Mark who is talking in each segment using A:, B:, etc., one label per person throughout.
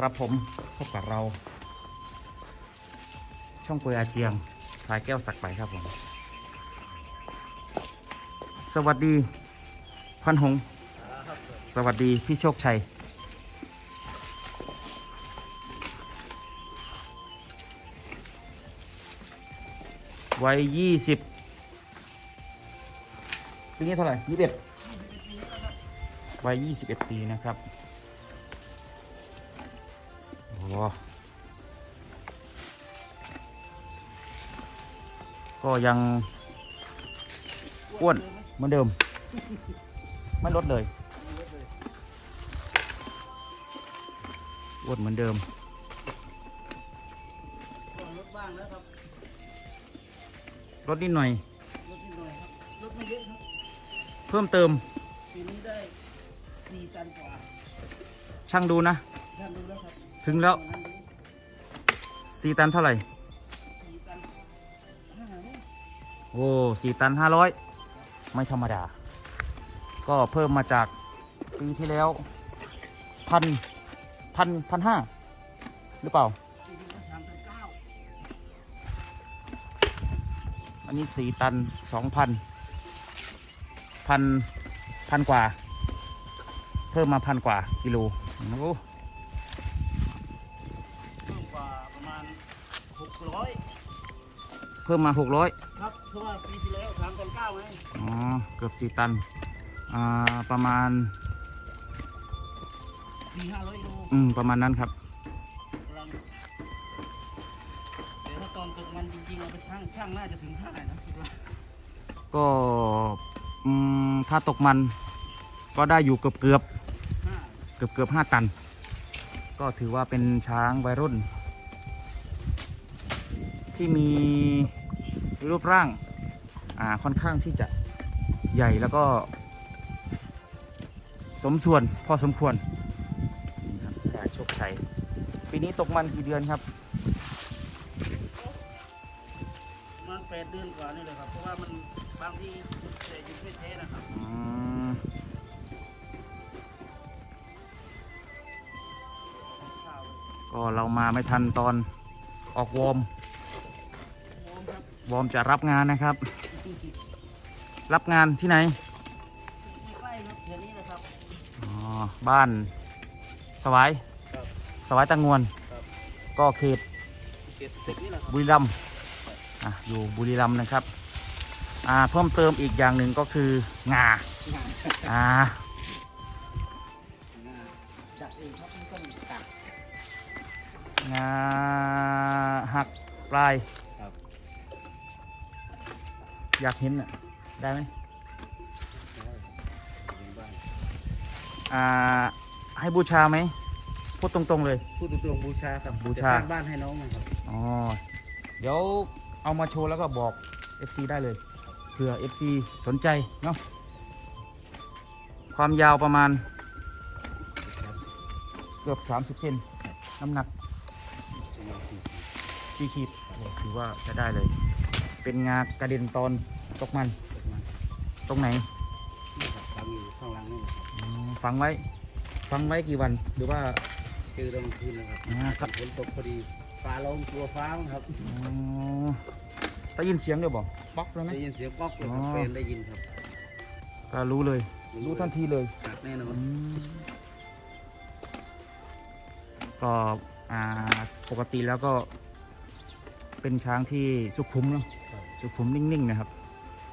A: ครับผมพบกับเรา ช่องปุยอาเจียงพายแก้วสักไปครับผม สวัสดีพันหง สวัสดีพี่โชคชัย วัยยี่สิบปีนี้เท่าไหร่ยี่สิบวัยยี่สิบเอ็ดปีนะครับ โอ้โหก็ยังอ้วนเหมือนเดิม ไม่ลดเลยอ้วนเหมือนเดิม
B: รถบ้างแล้วครับ
A: ลดนิดหน่อย
B: รถนิดหน่อยครับรถไม่เยอะครับ
A: เพิ่มเติม
B: ปีนี้ได้สี่ตันกว่า
A: ช่างดูนะ ถึงแล้วสี่ตันเท่าไหร่โอ้สี่ตันห้าร้อยไม่ธรรมดา ก็เพิ่มมาจากปีที่แล้วพันพันพันห้าหรือเปล่า
B: ปีนี้ก็สามตันเก้า
A: อันนี้สี่ตันสองพันพันพันกว่า เพิ่มมาพันกว่ากิโลโอ้โห
B: เพิ่มกว่าประมาณ หกร้อย
A: เพิ่มมาหกร้อย
B: ครับเพราะว่าปีที่แล้วสามตันเก้าไง
A: อ๋อ เกือบสี่ตัน อ่า ประมาณ
B: สี่ห้าร้อยโล
A: อืม ประมาณนั้นครับ
B: กำลังแต่ถ้าตอนตกมันจริงๆเอาไปช่างช่างน่าจะถึงห้านะคิดว่า
A: ก็ อืม ถ้าตกมัน ก็ได้อยู่เกือบเกือบ
B: ห้า
A: เกือบเกือบห้าตัน ก็ถือว่าเป็นช้างวัยรุ่น ที่มีรูปร่างอ่าค่อนข้างที่จะใหญ่แล้วก็ สมส่วนพอสมควรนี่ครับแต่โชคชัยปีนี้ตกมันกี่เดือนครับ
B: ประมาณแปดเดือนกว่านี่เลยครับ เพราะว่ามันบางทีแต่ยุดไม่เทนะครับ
A: อืม
B: ข้าว
A: ก็เรามาไม่ทันตอนออกวอร์ม
B: โอมครับ
A: วอร์มจะรับงานนะครับ รับงานที่ไหน
B: ไม่ใกล้ครับแถวนี้นะครับ
A: อ๋อบ้านสวาย
B: ครับ
A: สวายตังงวน
B: ครับ
A: ก็เขต
B: เกสเต็กนี่แหละครับ
A: บุรีรัมย์อะอยู่บุรีรัมย์นะครับอ่าเพิ่มเติมอีกอย่างหนึ่งก็คืองาอ่า
B: จัดเองครับไม่ต้องตัด
A: งาหักปลาย
B: ครับ
A: อยากเห็นอะ ได้ไหมอ่า ให้บูชาไหม พูดตรงๆเลย
B: พูดตรงๆบูชาครับ
A: บูชา
B: จะสร้างบ้านให้น้องนะครับ
A: อ๋อ เดี๋ยวเอามาโชว์แล้วก็บอก FC ได้เลย เผื่อ FC สนใจเนาะ ความยาวประมาณ เกือบ 30 เซน น้ำหนัก 4 ขีดโอ้ถือว่าจะได้เลย เป็นงากระเด็นตอนตกมัน ตรงไหน
B: นี่ครับทำอยู่ข้างหล่างนี่นะครับ
A: อืมฝังไว้ ฝังไว้กี่วันหรือว่า
B: เจอตอนกลางคืนนะครับ
A: อ่าครับ
B: ฝนตกพอดีฟ้าลงกลัวฟ้ามั้งครับ
A: อ๋อได้ยินเสียงเดี๋ยวบอกป๊อกเลยไหม
B: ได้ยินเสียงป๊อกเลยครับ
A: อ๋อ
B: แฟนได้ยินครับ
A: ก็รู้เลย รู้ทันทีเลย
B: หักแน่นอน
A: อืมก็อ่าปกติแล้วก็เป็นช้างที่สุขุมเนาะ สุขุมนิ่งๆนะครับ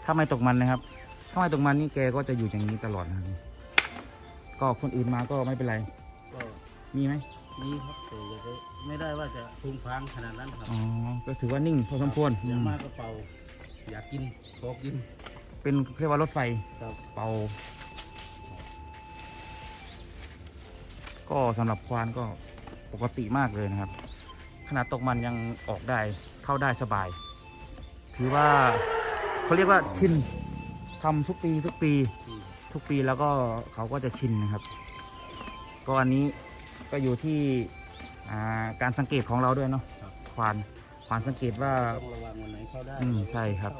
A: ถ้าไม่ตกมันนะครับ ถ้าไม่ตกมันนี่แกก็จะอยู่อย่างนี้ตลอดนะครับ ก็คนอื่นมาก็ไม่เป็นไร
B: ก็
A: มีไหม
B: นี่ครับแต่อย่าไปไม่ได้ว่าจะพุงพางขนาดนั้นครับ
A: อ๋อ ก็ถือว่านิ่งพอสมควร
B: อ
A: อื
B: ย่าง
A: ม
B: มากก็เป่า อยากกินขอกิน
A: เป็นเรียกว่ารถไฟ
B: ครับ
A: เป่า ก็สำหรับควานก็ปกติมากเลยนะครับ ขนาดตกมันยังออกได้เข้าได้สบาย ถือว่าเขาเรียกว่าชินทำทุกปีทุกปี
B: ที่
A: ทุกปีแล้วก็เขาก็จะชินนะครับ ก็อันนี้ก็อยู่ที่อ่าการสังเกตของเราด้วยเนาะควานควานสังเกตว่า
B: ต้องระวังวันไหนเข้าได้
A: อืมใช่ครับ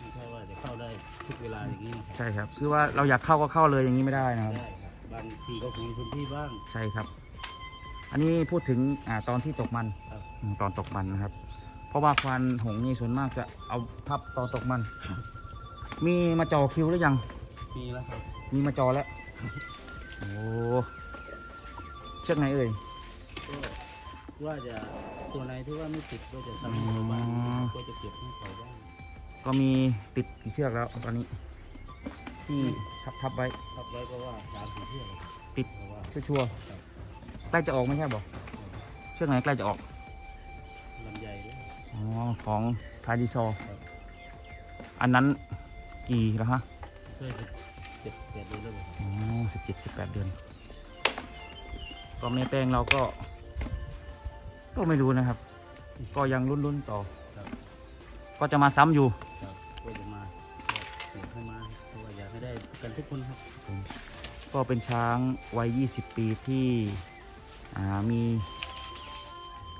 B: ไม่ใช่ว่าจะเข้าได้ทุกเวลาอย่างนี้นะครับ
A: ใช่ครับ คือว่าเราอยากเข้าก็เข้าเลยอย่างนี้ไม่ได้นะครับ
B: ได้ครับบางทีก็มีพื้นที่บ้าง
A: ใช่ครับออันนี้พูดถึงอ่าตอนที่ตกมัน
B: ครับ
A: อืมตอนตกมันนะครับเพ ราะว่าควานหงส์นี่ส่วนมากจะเอาทับตอนตกมัน มีมาจอคิวหรือยัง
B: มีแล้วครับ
A: มีมาจอแล้ว โอ้เชือกไหนเอ่ย
B: ก็ว่าจะตัวไหนที่ว่าไม่ติดก็จะทำให้เขาบ้าง
A: อ๋อ
B: ก็จะเก็บให้เขาบ้าง
A: ก็มีติดกี่เชือกแล้วตอนนี้ที่ทับทับไว้
B: ทับไว้ก็ว่าสามสี่เที่ยวครับ
A: ติด
B: เพราะว่า
A: ชัวร์ๆใกล้จะออกไม่ใช่บอกเชือกไหนใกล้จะออก ของทาดิซอร์
B: ครับ
A: อันนั้นกี่แล้วฮะ
B: ช่วยสิบเจ็ดแปดเดือนแล้วครับ
A: อ๋อสิบเจ็ดสิบแปดเดือนก็แม่แป้งเราก็ ก็ไม่รู้นะครับ ก็ยังลุ้นๆต่อก็จะมาซ้ำอยู่
B: ครับก็จะมาก็เสียให้มาเพราะว่าอยากให้ได้กันทุกคนครับ
A: ก็เป็นช้างวัย 20 ปีที่อ่ามี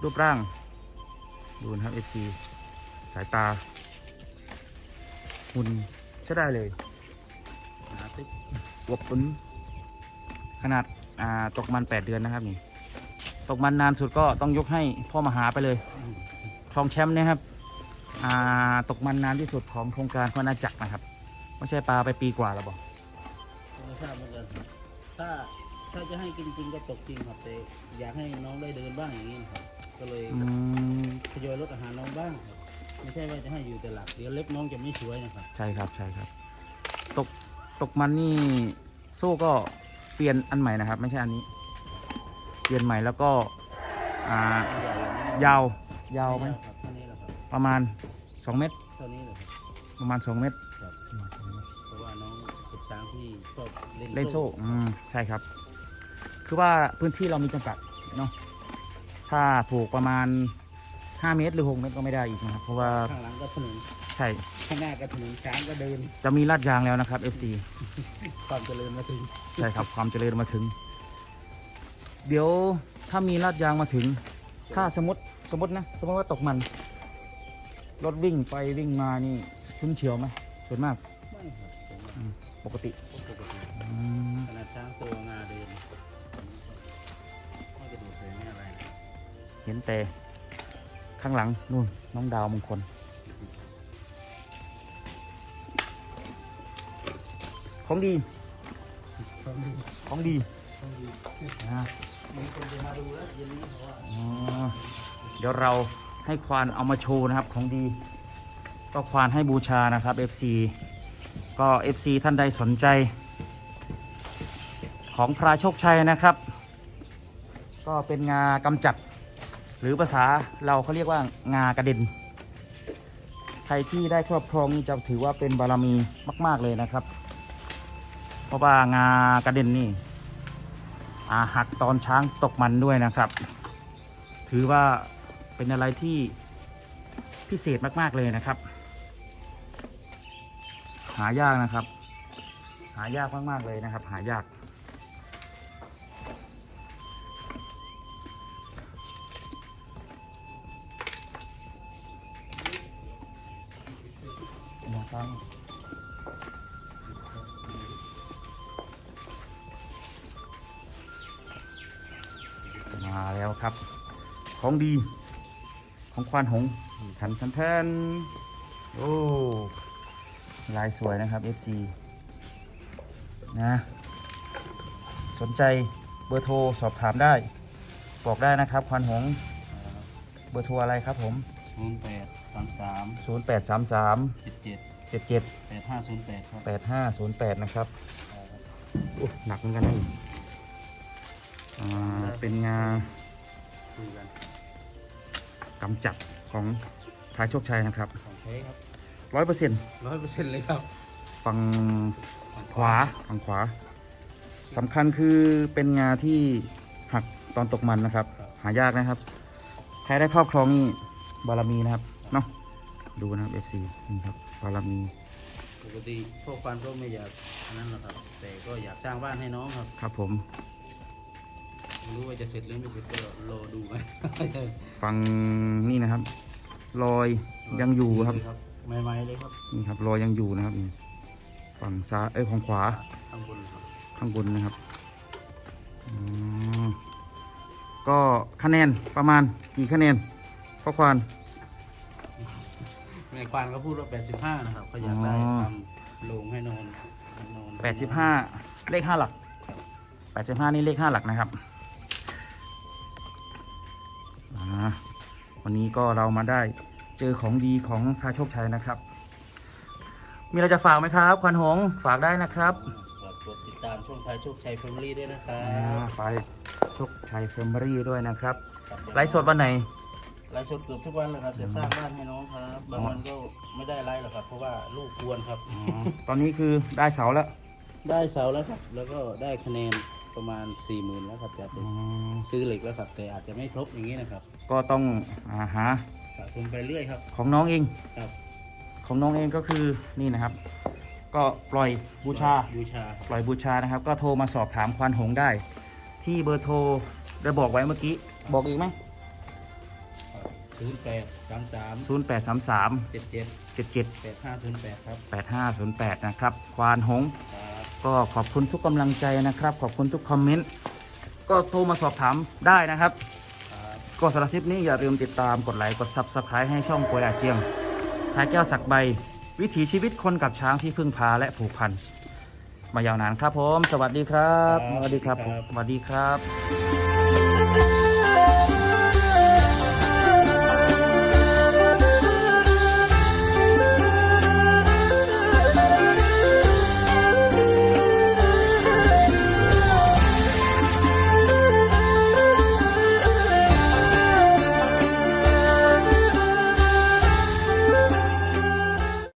A: รูปร่าง ดูนะครับ FC สายตาหุ่นใช้ได้เลย
B: หนาตึ๊บ
A: อวบปุ้นขนาดอ่าตกมัน 8 เดือนนะครับนี่ตกมันนานสุดก็ต้องยกให้พ่อมหาไปเลย
B: อืม
A: ครองแชมป์เนะครับอ่าตกมันนานที่สุดของโครงการพระนาจักรนะครับไม่ใช่ปลาไปปีกว่าแล้วบอก
B: ไม่ทราบเหมือนกันครับถ้าถ้าจะให้กินจริงก็ตกจริงครับแต่อยากให้น้องได้เดินบ้างอย่างนี้นะครับ ก็เลย
A: อืม
B: ทยอยลดอาหารน้องบ้างครับไม่ใช่ว่าจะให้อยู่แต่หลักเดี๋ยวเล็บน้องจะไม่สวยนะครับ
A: ใช่ครับใช่ครับ ตกตกมันนี่โซ่ก็เปลี่ยนอันใหม่นะครับ ไม่ใช่อันนี้ เปลี่ยนใหม่แล้วก็อ่า
B: ใหญ่ไหม
A: ยาวยาวไหม
B: ครับเท่านี้แหละครับ
A: ประมาณ 2 เมตร
B: เท่านี้แหละครับ
A: ประมาณ 2 เมตร
B: ครับเพราะว่าน้องเป็นช้างที่ชอบเล่น
A: เล่นโซ่อืมใช่ครับ คือว่าพื้นที่เรามีจำกัดเนาะ ถ้าผูกประมาณ 5 เมตรหรือ 6 เมตรก็ไม่ได้อีกนะครับ เพราะว่า
B: ข้างหลังก็ถนน
A: ใช่
B: ข้างหน้าก็ถนนช้างก็เดิน
A: จะมีลาดยางแล้วนะครับ FC
B: ความเจริญมาถึง
A: ใช่ครับความเจริญมาถึง เดี๋ยวถ้ามีลาดยางมาถึง ถ้าสมมติสมมตินะ สมมติว่าตกมัน รถวิ่งไปวิ่งมานี่ ชุ่มเฉียวไหมส่วนมาก
B: ไม่ครับผมว่า
A: ปกติ
B: ปกติ เห็
A: นแต่ข้างหลังนู่นน้องดาวมงคลของดี ของดีอ่า
B: มีคนะมาดูแล้วเย็นนี้เพราะว่า
A: อ๋อเดี๋ยวเราให้ควานเอามาโชว์นะครับของดี ก็ควานให้บูชานะครับ FC ก็ FC ท่านใดสนใจ ของพระโชคชัยนะครับ ก็เป็นงากำจัด หรือภาษาเราเขาเรียกว่างากระเด็น ใครที่ได้ครอบครองนี่จะถือว่าเป็นบารมีมาก ๆเลยนะครับ เพราะว่างากระเด็นนี่อาหักตอนช้างตกมันด้วยนะครับ ถือว่าเป็นอะไรที่พิเศษมาก ๆ เลยนะครับ หายากนะครับ หายากมาก ๆ เลยนะครับ หายาก นะครับมาแล้วครับ ของดี ของควานหงส์ทันทันแทนโอ้ลายสวยนะครับ FC นะ สนใจเบอร์โทรสอบถามได้ บอกได้นะครับ ควานหงส์เบอร์โทรอะไรครับผม
B: ศูนย์แปดสามสาม
A: 0833
B: สิบเจ็ด
A: 77
B: แปดห้าศูนย์แปดครับ
A: 8508 นะครับโอ้หนักเหมือนกันนะนี่อ่าเป็นงา
B: คุยกัน
A: กำจัดของพายโชคชัยนะครับ
B: ของแท้ครับ
A: ร้อยเปอร์เซ็นต์
B: ร้อยเปอร์เซ็นต์เลยครับ
A: ฝั่งขวาฝั่งขวาสำคัญคือเป็นงาที่หักตอนตกมันนะครับ
B: ครับ
A: หายากนะครับ ใครได้ครอบครองนี่บารมีนะครับเนาะ ดูนะครับ FC นี่ครับบารมี
B: ปกติพวกฟันก็ไม่อยากอันนั้นหรอกครับ แต่ก็อยากสร้างบ้านให้น้องครับ
A: ครับผม
B: ไม่รู้ว่าจะเสร็จหรือไม่เสร็จก็รอดูไหม
A: ฝั่งนี่นะครับ รอยยังอยู่ครับ
B: ใหม่ๆเลยครับ
A: นี่ครับรอยยังอยู่นะครับนี่ฝั่งซ้ายเอ้ยของขวา
B: ข้างบนครับ
A: ข้างบนนะครับอืมก็คะแนนประมาณกี่คะแนนพ่อควาน
B: ในควานก็พูดว่า 85 นะครับก็อยากได้
A: อ๋อ
B: ทำโรงให้นอนให้นอน
A: แปดสิบห้าเลขห้าหลักแปดสิบห้านี่เลขห้าหลักนะครับอ่าวันนี้ก็เรามาได้เจอของดีของพระโชคชัยนะครับ มีอะไรจะฝากไหมครับ ควันหงส์ฝากได้นะครับ
B: ฝากกดติดตามช่องพายโชคชัยแฟมิลี่ด้วยนะครั
A: อ่า
B: บ
A: ไฟโชคชัยเฟมเบอรี่ด้วยนะครับ
B: ครับ
A: ไลฟ์สดวันไหน
B: ไลฟ์สดเกือบทุกวันเลยครับจะสร้างบ้านให้น้องครับบางวันก็ไม่ได้ไลฟ์หรอกครับ เพราะว่าลูกกวนครับ
A: อ๋อตอนนี้คือได้เสาแล้ว
B: ได้เสาแล้วครับ แล้วก็ได้คะแนนประมาณ4ี่หมื่นแล้วครับจะไป
A: อ๋อ
B: ซื้อเหล็กแล้วครับแต่อาจจะไม่ครบอย่างนี้นะครับ
A: ก็ต้องอาหา
B: สะสมไปเรื่อยครับ
A: ของน้องเอง
B: ครับ
A: ของน้องเองก็คือนี่นะครับ ก็ปล่อยบูชา
B: บูชา
A: ปล่อยบูชานะครับ ก็โทรมาสอบถามควานหงส์ได้ ที่เบอร์โทรได้บอกไว้เมื่อกี้ บอกอีกไหม
B: ศูนย์แปดสามสาม
A: 0 8 3 3
B: เจ็ดเจ็ด
A: 7 7
B: แปดห้าศูนย์แปดครับ
A: 8 5 0 8 นะครับ ควานหงส์
B: ครับ
A: ก็ขอบคุณทุกกำลังใจนะครับ ขอบคุณทุกคอมเมนต์ ก็โทรมาสอบถามได้นะครับ
B: ครับ
A: ก็สำหรับคลิปนี้อย่าลืมติดตามกดไลค์กด Subscribe ให้ช่องกวยอาเจียงทายแก้วสักใบ วิถีชีวิตคนกับช้างที่พึ่งพาและผูกพัน มายาวนานครับผม สวัสดีครับ สวัสดีครับผมสวัสดีครับ